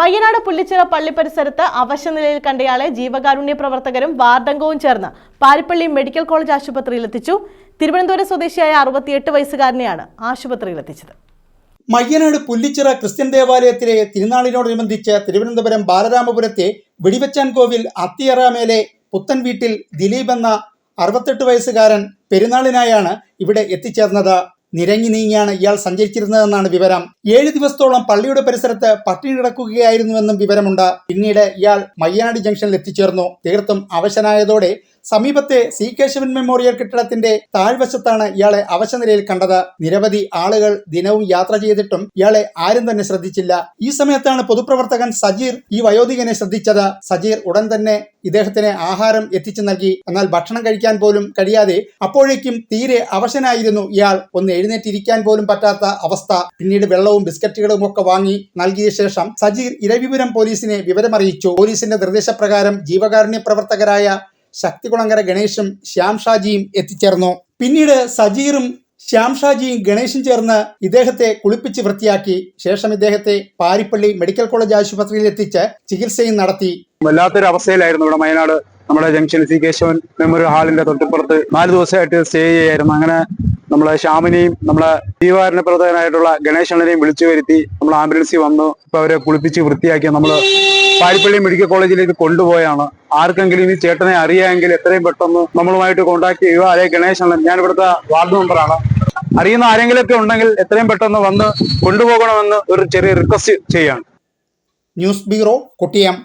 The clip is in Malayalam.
മയ്യനാട് പുള്ളിച്ചിറ പള്ളി പരിസരത്ത് അവശനിലയിൽ കണ്ടയാളെ ജീവകാരുണ്യ പ്രവർത്തകരും വാർഡംഗവും ചേർന്ന് പാരിപ്പള്ളി മെഡിക്കൽ കോളേജ് ആശുപത്രിയിൽ എത്തിച്ചു. തിരുവനന്തപുരം സ്വദേശിയായ അറുപത്തിയെട്ട് വയസ്സുകാരനെയാണ് ആശുപത്രിയിൽ എത്തിച്ചത്. മയ്യനാട് പുല്ലിച്ചിറ ക്രിസ്ത്യൻ ദേവാലയത്തിലെ തിരുനാളിനോടനുബന്ധിച്ച് തിരുവനന്തപുരം ബാലരാമപുരത്തെ വെടിവച്ചാൻ കോവിൽ അത്തിയറാമേലെ പുത്തൻ വീട്ടിൽ ദിലീപ് എന്ന അറുപത്തെട്ട് വയസ്സുകാരൻ പെരുന്നാളിനായാണ് ഇവിടെ എത്തിച്ചേർന്നത്. നിരങ്ങി നീങ്ങിയാണ് ഇയാൾ സഞ്ചരിച്ചിരുന്നതെന്നാണ് വിവരം. ഏഴ് ദിവസത്തോളം പള്ളിയുടെ പരിസരത്ത് പട്ടിണി കിടക്കുകയായിരുന്നുവെന്നും വിവരമുണ്ട്. പിന്നീട് ഇയാൾ മയ്യനാട് ജംഗ്ഷനിൽ എത്തിച്ചേർന്നു. തീർത്തും അവശനായതോടെ സമീപത്തെ സി കേശവൻ മെമ്മോറിയൽ കെട്ടിടത്തിന്റെ താഴ്വശത്താണ് ഇയാളെ അവശനിലയിൽ കണ്ടത്. നിരവധി ആളുകൾ ദിനവും യാത്ര ചെയ്തിട്ടും ഇയാളെ ആരും തന്നെ ശ്രദ്ധിച്ചില്ല. ഈ സമയത്താണ് പൊതുപ്രവർത്തകൻ സജീർ ഈ വയോധികനെ ശ്രദ്ധിച്ചത്. സജീർ ഉടൻ തന്നെ ഇദ്ദേഹത്തിന് ആഹാരം എത്തിച്ചു നൽകി. എന്നാൽ ഭക്ഷണം കഴിക്കാൻ പോലും കഴിയാതെ അപ്പോഴേക്കും തീരെ അവശനായിരുന്നു ഇയാൾ. ഒന്ന് എഴുന്നേറ്റിരിക്കാൻ പോലും പറ്റാത്ത അവസ്ഥ. പിന്നീട് വെള്ളവും ബിസ്ക്കറ്റുകളും ഒക്കെ വാങ്ങി നൽകിയ ശേഷം സജീർ ഇരവിപുരം പോലീസിനെ വിവരമറിയിച്ചു. പോലീസിന്റെ നിർദ്ദേശപ്രകാരം ജീവകാരുണ്യ പ്രവർത്തകരായ ശക്തികുളങ്കര ഗണേശും ശ്യാം ഷാജിയും എത്തിച്ചേർന്നു. പിന്നീട് സജീറും ശ്യാം ഷാജിയും ഗണേശും ചേർന്ന് ഇദ്ദേഹത്തെ കുളിപ്പിച്ച് വൃത്തിയാക്കി. ശേഷം ഇദ്ദേഹത്തെ പാരിപ്പള്ളി മെഡിക്കൽ കോളേജ് ആശുപത്രിയിൽ എത്തിച്ച് ചികിത്സയും നടത്തി. വല്ലാത്തൊരു അവസ്ഥയിലായിരുന്നു ഇവിടെ വയനാട്. നമ്മുടെ ജംഗ്ഷൻ സി കേശവൻ മെമ്മോറിയൽ ഹാളിന്റെ തൊട്ടിപ്പുറത്ത് നാല് ദിവസമായിട്ട് സ്റ്റേ ചെയ്യായിരുന്നു. അങ്ങനെ നമ്മളെ ശ്യാമിനെയും നമ്മളെ ജീവകാരുണ്യ പ്രവർത്തകനായിട്ടുള്ള ഗണേശണ്ണനെയും വിളിച്ചു വരുത്തി നമ്മൾ ആംബുലൻസിൽ വന്നു. ഇപ്പൊ അവരെ കുളിപ്പിച്ച് വൃത്തിയാക്കി നമ്മൾ പാരിപ്പള്ളി മെഡിക്കൽ കോളേജിലേക്ക് കൊണ്ടുപോയാണ്. ആർക്കെങ്കിലും ഇനി ചേട്ടനെ അറിയാമെങ്കിൽ എത്രയും പെട്ടെന്ന് നമ്മളുമായിട്ട് കോൺടാക്ട് ചെയ്യുക. അല്ലെ ഗണേശൻ ഞാൻ ഇവിടുത്തെ വാർഡ് മെമ്പറാണ് അറിയുന്ന ആരെങ്കിലുമൊക്കെ ഉണ്ടെങ്കിൽ എത്രയും പെട്ടെന്ന് വന്ന് കൊണ്ടുപോകണമെന്ന് ഒരു ചെറിയ റിക്വസ്റ്റ് ചെയ്യാണ്. News bureau Kottiyam.